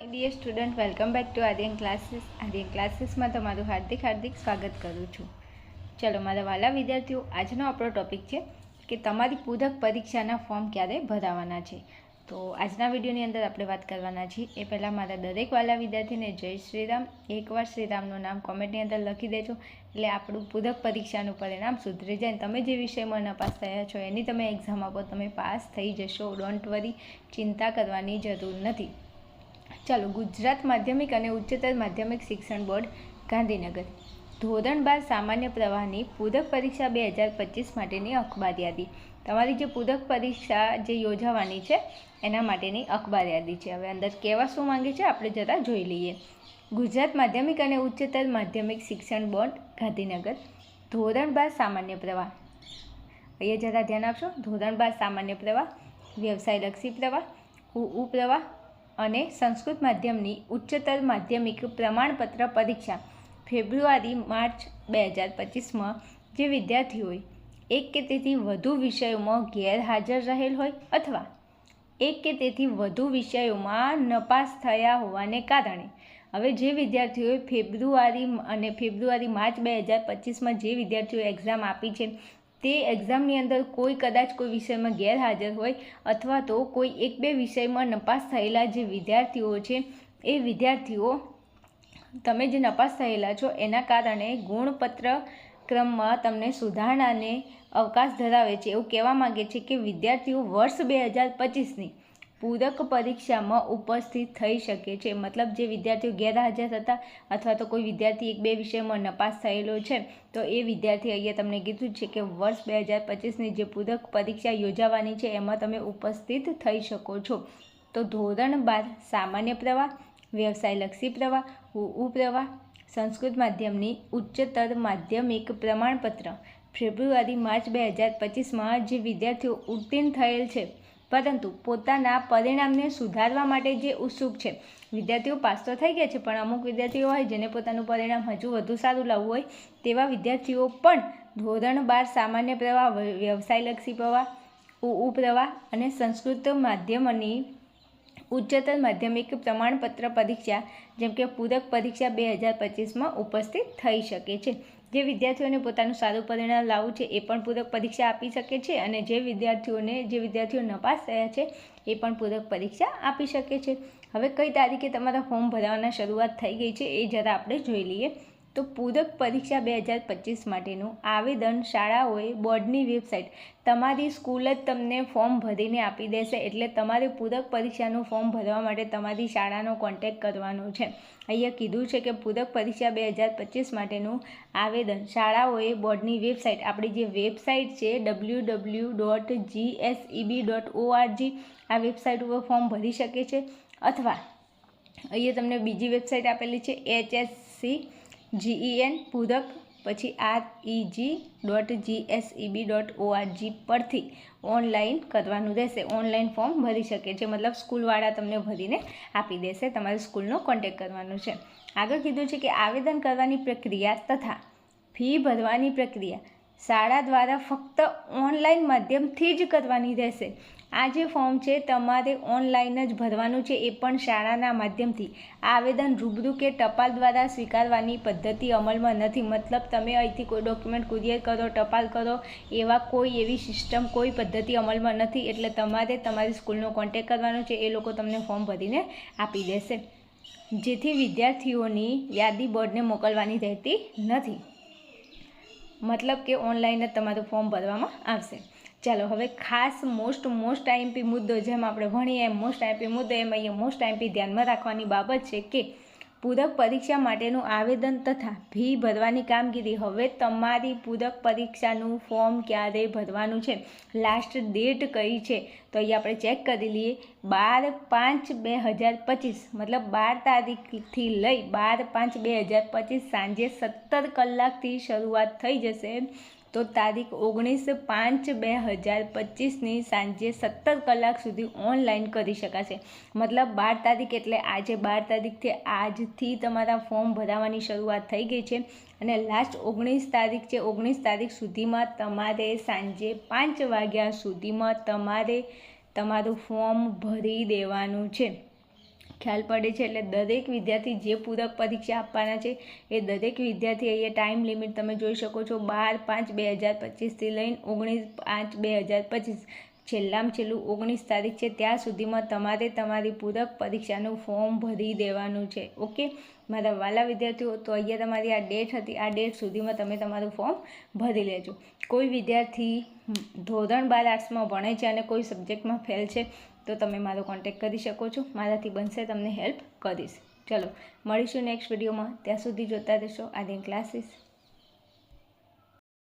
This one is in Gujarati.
Dear student welcome back to Aryan classes Aryan ક્લાસીસમાં તમારું હાર્દિક હાર્દિક સ્વાગત કરું છું. ચલો, મારા વાલા વિદ્યાર્થીઓ, આજનો આપણો ટોપિક છે કે તમારી પૂરક પરીક્ષાના ફોર્મ ક્યારે ભરાવાના છે. તો આજના વિડીયોની અંદર આપણે વાત કરવાના છીએ. એ પહેલાં મારા દરેક વાલા વિદ્યાર્થીને જય શ્રીરામ. એકવાર શ્રીરામનું નામ કોમેન્ટની અંદર લખી દેજો. એટલે આપણું પૂરક પરીક્ષાનું પરિણામ સુધરી જાય તમે જે વિષયમાં નપાસ થયા છો, એની તમે એક્ઝામ આપો, તમે પાસ થઈ જશો. ડોન્ટ વરી ચિંતા કરવાની જરૂર નથી. ચાલો ગુજરાત માધ્યમિક અને ઉચ્ચતર માધ્યમિક શિક્ષણ બોર્ડ, ગાંધીનગર. ધોરણ બાર સામાન્ય પ્રવાહની પૂરક પરીક્ષા બે હજાર પચીસ માટેની અખબાર યાદી. તમારી જે પૂરક પરીક્ષા જે યોજાવાની છે, એના માટેની અખબાર યાદી છે. હવે અંદર કહેવા શું માંગે છે, આપણે જરા જોઈ લઈએ. ગુજરાત માધ્યમિક અને ઉચ્ચતર માધ્યમિક શિક્ષણ બોર્ડ, ગાંધીનગર. ધોરણ બાર સામાન્ય પ્રવાહ. અહીંયા જરા ધ્યાન આપશો. ધોરણ બાર સામાન્ય પ્રવાહ, વ્યવસાયલક્ષી પ્રવાહ ઉ પ્રવાહ અને સંસ્કૃત માધ્યમની ઉચ્ચતર માધ્યમિક પ્રમાણપત્ર પરીક્ષા ફેબ્રુઆરી, માર્ચ બે હજાર પચીસમાં જે વિદ્યાર્થીઓએ એક કે તેથી વધુ વિષયોમાં ગેરહાજર રહેલ હોય અથવા એક કે તેથી વધુ વિષયોમાં નપાસ થયા હોવાને કારણે, હવે જે વિદ્યાર્થીઓએ ફેબ્રુઆરી અને ફેબ્રુઆરી, માર્ચ બે હજાર પચીસમાં જે વિદ્યાર્થીઓએ એક્ઝામ આપી છે તે એક્ઝામની અંદર કોઈ કદાચ કોઈ વિષયમાં ગેરહાજર હોય અથવા તો કોઈ એક બે વિષયમાં નપાસ થયેલા જે વિદ્યાર્થીઓ છે, એ વિદ્યાર્થીઓ તમે જે નપાસ થયેલા છો, એના કારણે ગુણપત્ર ક્રમમાં તમને સુધારણાને અવકાશ ધરાવે છે. એવું કહેવા માગે છે કે વિદ્યાર્થીઓ વર્ષ બે હજાર પચીસની પૂરક પરીક્ષામાં ઉપસ્થિત થઈ શકે છે. મતલબ જે વિદ્યાર્થીઓ ગેરહાજર હતા અથવા તો કોઈ વિદ્યાર્થી એક બે વિષયમાં નપાસ થયેલો છે, તો એ વિદ્યાર્થી અહીંયા તમને કીધું છે કે વર્ષ બે હજાર પચીસની જે પૂરક પરીક્ષા યોજાવાની છે, એમાં તમે ઉપસ્થિત થઈ શકો છો. તો ધોરણ બાર સામાન્ય પ્રવાહ, વ્યવસાયલક્ષી પ્રવાહ ઉ પ્રવાહ, સંસ્કૃત માધ્યમની ઉચ્ચતર માધ્યમિક પ્રમાણપત્ર. ફેબ્રુઆરી, માર્ચ બે હજાર પચીસમાં જે વિદ્યાર્થીઓ ઉત્તીર્ણ થયેલ છે પરંતુ પોતાના પરિણામને સુધારવા માટે જે ઉત્સુક છે, વિદ્યાર્થીઓ પાસ તો થઈ ગયા છે, પણ અમુક વિદ્યાર્થીઓ હોય જેને પોતાનું પરિણામ હજુ વધુ સારું લાવવું હોય, તેવા વિદ્યાર્થીઓ પણ ધોરણ બાર સામાન્ય પ્રવાહ વ્યવસાયલક્ષી પ્રવાહ, ઉ પ્રવાહ અને સંસ્કૃત માધ્યમની ઉચ્ચતર માધ્યમિક પ્રમાણપત્ર પરીક્ષા, જેમ કે પૂરક પરીક્ષા બે હજાર પચીસમાં ઉપસ્થિત થઈ શકે છે. જે વિદ્યાર્થીઓને પોતાનું સારું પરિણામ લાવવું છે, એ પણ પૂરક પરીક્ષા આપી શકે છે અને જે વિદ્યાર્થીઓને, જે વિદ્યાર્થીઓ નપાસ થયા છે, એ પણ પૂરક પરીક્ષા આપી શકે છે. હવે કઈ તારીખે તમારા ફોર્મ ભરવાના શરૂઆત થઈ ગઈ છે, એ જરા આપણે જોઈ લઈએ. તો પૂરક પરીક્ષા બે હજાર પચીસ માટેનું આવેદન શાળાઓએ બોર્ડની વેબસાઇટ તમારી સ્કૂલ જ તમને ફોર્મ ભરીને આપી દેશે એટલે તમારે પૂરક પરીક્ષાનું ફોર્મ ભરવા માટે તમારી શાળાનો કોન્ટેક્ટ કરવાનો છે. અહીંયા કીધું છે કે પૂરક પરીક્ષા બે હજાર પચીસ માટેનું આવેદન શાળાઓએ બોર્ડની વેબસાઇટ આપણી જે વેબસાઇટ છે W W dot GSEB dot ORG આ વેબસાઇટ ઉપર ફોર્મ ભરી શકે છે. અથવા અહીંયા તમને બીજી વેબસાઇટ આપેલી છે, એચએસસી જીઈએન પૂરક, પછી R G dot GSEB dot ORG પરથી ઓનલાઈન કરવાનું રહેશે. ઓનલાઈન ફોર્મ ભરી શકે છે. મતલબ સ્કૂલવાળા તમને ભરીને આપી દેશે. તમારે સ્કૂલનો કોન્ટેક કરવાનો છે. આગળ કીધું છે કે આવેદન કરવાની પ્રક્રિયા તથા ફી ભરવાની પ્રક્રિયા શાળા દ્વારા ફક્ત ઓનલાઈન માધ્યમથી જ કરવાની રહેશે. આ જે ફોર્મ છે, તમારે ઓનલાઈન જ ભરવાનું છે, એ પણ શાળાના માધ્યમથી. આવેદન રૂબરૂ કે ટપાલ દ્વારા સ્વીકારવાની પદ્ધતિ અમલમાં નથી. મતલબ તમે અહીંથી કોઈ ડોક્યુમેન્ટ કુરિયર કરો, ટપાલ કરો, એવા કોઈ એવી સિસ્ટમ, કોઈ પદ્ધતિ અમલમાં નથી. એટલે તમારે તમારી સ્કૂલનો કોન્ટેક કરવાનો છે, એ લોકો તમને ફોર્મ ભરીને આપી દેશે. જેથી વિદ્યાર્થીઓની યાદી બોર્ડને મોકલવાની રહેતી નથી. મતલબ કે ઓનલાઈન જ તમારું ફોર્મ ભરવામાં આવશે. ચાલો, હવે ખાસ મોસ્ટ મોસ્ટ આઈએમપી મુદ્દો જેમ આપણે ભણીએ એમ મોસ્ટ આઈએમપી મુદ્દો એમ અહીંયા મોસ્ટ આઈએમપી ધ્યાનમાં રાખવાની બાબત છે કે પૂરક પરીક્ષા માટેનું આવેદન તથા ફી ભરવાની કામગીરી. હવે તમારી પૂરક પરીક્ષાનું ફોર્મ ક્યારે ભરવાનું છે? લાસ્ટ ડેટ કઈ છે? તો અહીંયા આપણે ચેક કરી લઈએ. બાર પાંચ બે હજાર પચીસ, મતલબ બાર તારીખથી લઈ બાર પાંચ બે હજાર પચીસ સાંજે સત્તર કલાકથી શરૂઆત થઈ જશે. તો તારીખ ઓગણીસ પાંચ બે હજાર પચીસની સાંજે સત્તર કલાક સુધી ઓનલાઈન કરી શકાશે. મતલબ બાર તારીખ એટલે આજે બાર તારીખથી આજથી તમારા ફોર્મ ભરાવાની શરૂઆત થઈ ગઈ છે અને લાસ્ટ ઓગણીસ તારીખ છે, ઓગણીસ તારીખ સુધીમાં તમારે સાંજે પાંચ વાગ્યા સુધીમાં તમારે તમારું ફોર્મ ભરી દેવાનું છે. ખ્યાલ પડે છે એટલે દરેક વિદ્યાર્થી જે પૂરક પરીક્ષા આપવાના છે, એ દરેક વિદ્યાર્થી અહીંયા ટાઈમ લિમિટ તમે જોઈ શકો છો બાર પાંચ બે હજાર પચીસથી લઈને ઓગણીસ પાંચ બે હજાર પચીસ. છેલ્લામાં છેલ્લું ઓગણીસ તારીખ છે, ત્યાં સુધીમાં તમારે તમારી પૂરક પરીક્ષાનું ફોર્મ ભરી દેવાનું છે. ઓકે? મારા વાલા વિદ્યાર્થીઓ, તો અહીંયા તમારી આ ડેટ હતી, આ ડેટ સુધીમાં તમે તમારું ફોર્મ ભરી લેજો. કોઈ વિદ્યાર્થી ધોરણ બાર આર્ટ્સમાં ભણે છે અને કોઈ સબ્જેક્ટમાં ફેલ છે, તો તમે મારો કોન્ટેક્ટ કરી શકો છો. મારાથી બનશે તમને હેલ્પ કરીશ. ચલો, મળીશું નેક્સ્ટ વિડીયોમાં. ત્યાં સુધી જોતા રહેશો. આર્યન ક્લાસીસ